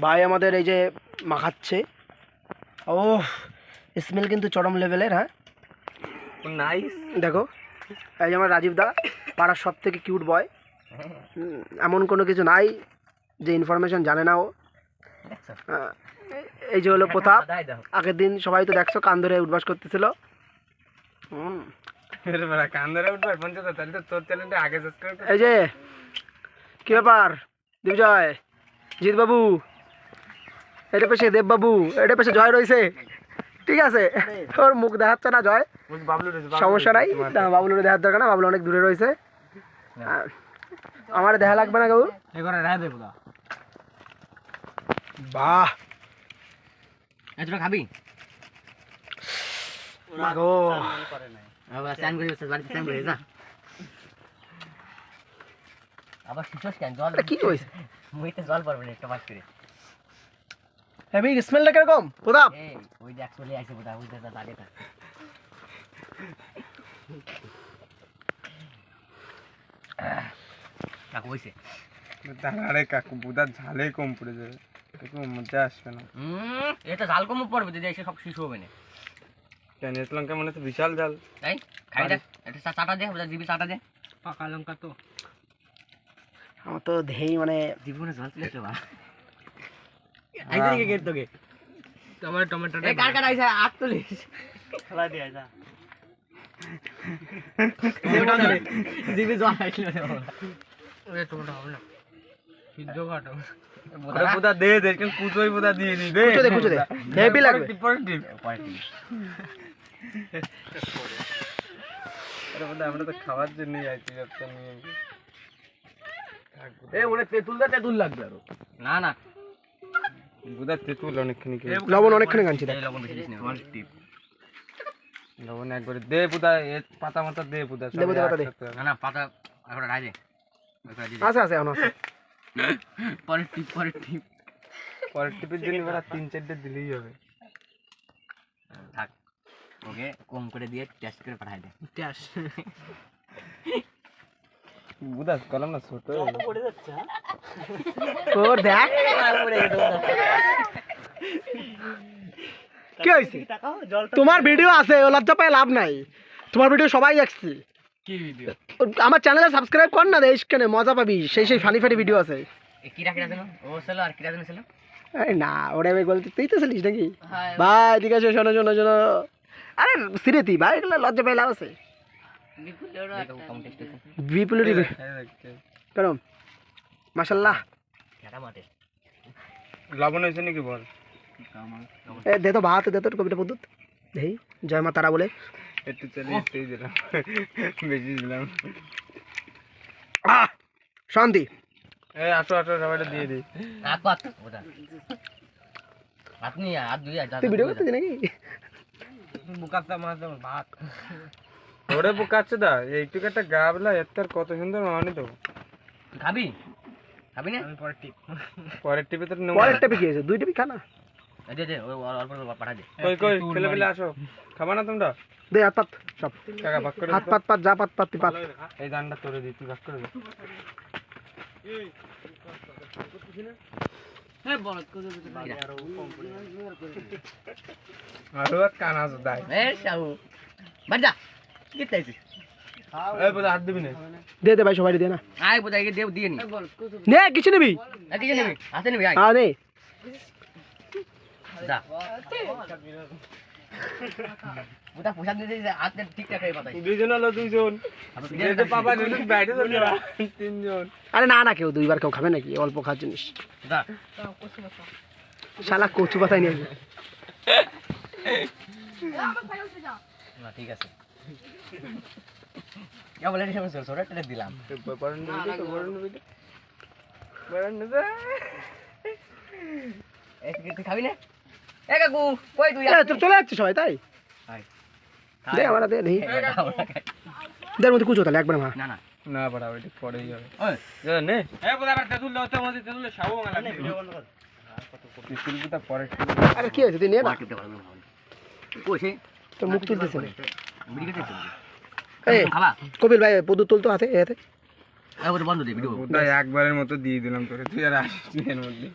ভাই আমাদের এই যে মাখাচ্ছে। ও স্মেল কিন্তু চরম লেভেলের হ্যাঁ? নাইস দেখো এই যে আমার রাজীব দা পাড়ার সব থেকে কিউট বয় এমন কোনো কিছু নাই যে ইনফরমেশন জানে না ও। এই যে হলো প্রতাপ। আগের দিন সবাই তো দেখছ কান ধরে উঠবাস করতেছিল। এই যে কি ব্যাপার? দিবজয় জিৎবাবু। এটা পেছে দেববাবু এটা পেছে জয় রয়েছে। ঠিক আছে ওর মুখ দেখাচ্ছে না জয়। সমস্যা নাই না বাবুলের দেখার দরকার না বাবুল অনেক দূরে রয়েছে। আমার দেখা লাগবে না কাবু এবারে রায় দেবো দা বাহ। তোরা খাবি? মাগো আবার স্নান করে বাড়িতে স্নান করে যা। আবার শিশোস কেন? জল কি মুইতে জল পড়বে না একটা বাস করে। স্মেলটা কীরকম? প্রতাপ! এই ওই বোধ হয় ওইটা আগে থাক। কাকু হইছে আরে কাকু বুদার ঝালে কম পড়ে যাবে। কাকু মজা আসবে না। হুম এটা জাল কম পড়বে যদি এসে সব শিশু হবে না। চাইনিজ লঙ্কা মানে তো বিশাল ঝাল। তাই খাই দেখ এটা চাটা দে জিবি চাটা দে। পাকা লঙ্কা তো। আমার তো দেহেই মানে জীবনে জল তুলে তো বা আইছে গেট তোকে। টমেটো টমেটো এই কার কার আইছে আট তুলিস খেলা দিয়ে যা জিবি জল আইছিল ওই টমেটো হবে না। সিদ্ধ কাটো বোধা বুদা দে দে কেন কুচোই বুদা দিয়ে দি দে। কুচো দে, কুচো দে। Heavy লাগবে। টিপ পরে দিবি। আরে আমরা তো খাওয়ার জন্যই আইছি ব্যবসা নিয়ে। এ ওরে তেঁতুল দে তেঁতুল লাগবে আরও। না না। বুদা তেঁতুল অনেকখানি লবণ অনেকখানি গানছি লবণ বেশি দিস না। One tip. লবণ একবারে দে বুদা এ পাতা মাতা দে বুদা দে বুদা, পাতা দে। না না পাতা এখন রাই দে। ওইটা দিয়ে দে। আছে আছে এখন আছে। পরে টিপ পরে টিপ। পরের টিপের জন্য এবার তিন চারটে দিলেই হবে। থাক ওকে কম করে দিয়ে টেস্ট করে পাঠাই দে। বুদা কলম না ছোট হয়ে গেলো। তোর দেখ। কি হয়েছে? তোমার ভিডিও আছে ও লজ্জা পায় লাভ নাই। তোমার ভিডিও সবাই দেখছি। কি ভিডিও আমার চ্যানেলে সাবস্ক্রাইব কর না দেশ কেন মজা পাবি। সেই সেই ফানি ফানি ভিডিও আছে। এ কিরা কিরা ছিল? ও ছিল আর কিরা ছিল? আরে না ওটা আমি বলতে তুই তো ছিলিস নাকি? ভাই এদিকে এসে শোনো শোনো শোনো। আরে সিরেতি ভাই এগুলো লজ্জা পাই লাভ আছে। কেন মাসাল্লাহ লবণ হয়েছে নাকি বল? এ দে তো ভাত দে পদ্ধত দেই জয় মা তারা বলে। একটু চলে একটুই দিলাম। বেশি দিলাম। শান্তি। এই আসো আসো সবাইটা দিয়ে দিই। আপনি আর দুই ভিডিও নাকি? বুকাতে মাছ ভাত। ওরে বুকাচ্ছে দা এইটুকু একটা গাবলা এর তার কত সুন্দর মানি দেবো। খাবি? খাবি না? আমি পরের টিপে। তো পরের টেপে কি হয়েছে? দুই টেপি খা না। এই দে দে ওই অল্প অল্প পাঠা দে। কই কই ছেলে পেলে আসো। খাবা না তোমরা? দে হাত পাত সব। কাকা ভাগ করে হাত পাত পাত যা পাত পাত পাত। এই দানটা তোরে দিই তুই ভাগ করে দে। আরও কান আছে দাই এ শাহু বাড়ি যা কি চাইছি এই বলে হাত দিবি না। দে দে ভাই সবাই দে না। আয় দেও দিয়ে নি। নে কিছু নিবি? কিছু নেবি? হাতে নেবি আয়। নে। যা। ওটা পোশাক দিয়ে হাতে ঠিকঠাক পাতাই দুইজন হলো দুইজন। পাপা দুজন বাইরে চলে তিনজন। আরে না না কেউ দুইবার কেউ খাবে নাকি? অল্প খাওয়ার জিনিস। যা। শালা কচু পাতায় নিয়ে ঠিক আছে। কে বলে রে সর টেলে দিলাম বরণ দিবি তো বরণ দিবি বরণ দিবি এই তুই তুই খাবি না এ কাকু কই তুই এ, তো চলে যাচ্ছে সবাই তাই দে আমার দে নেই। দের মধ্যে কুচো তাহলে একবার মা না না না পড়া ওইটা পরেই হবে ওই যা নে এ বলে আবার তেতুল দাও তো মধ্যে তেতুল সাবো গালা ভিডিও বন্ধ কর আরে কি হয়েছে তুই নিয়ে না টিপতে কই সে তোর মুখ তুলতেছে কপিল ভাই পদু তুলতো হাতে। হাতে একবারের মতো দিয়ে দিলাম তোকে। তুই আর আসিস এর মধ্যে।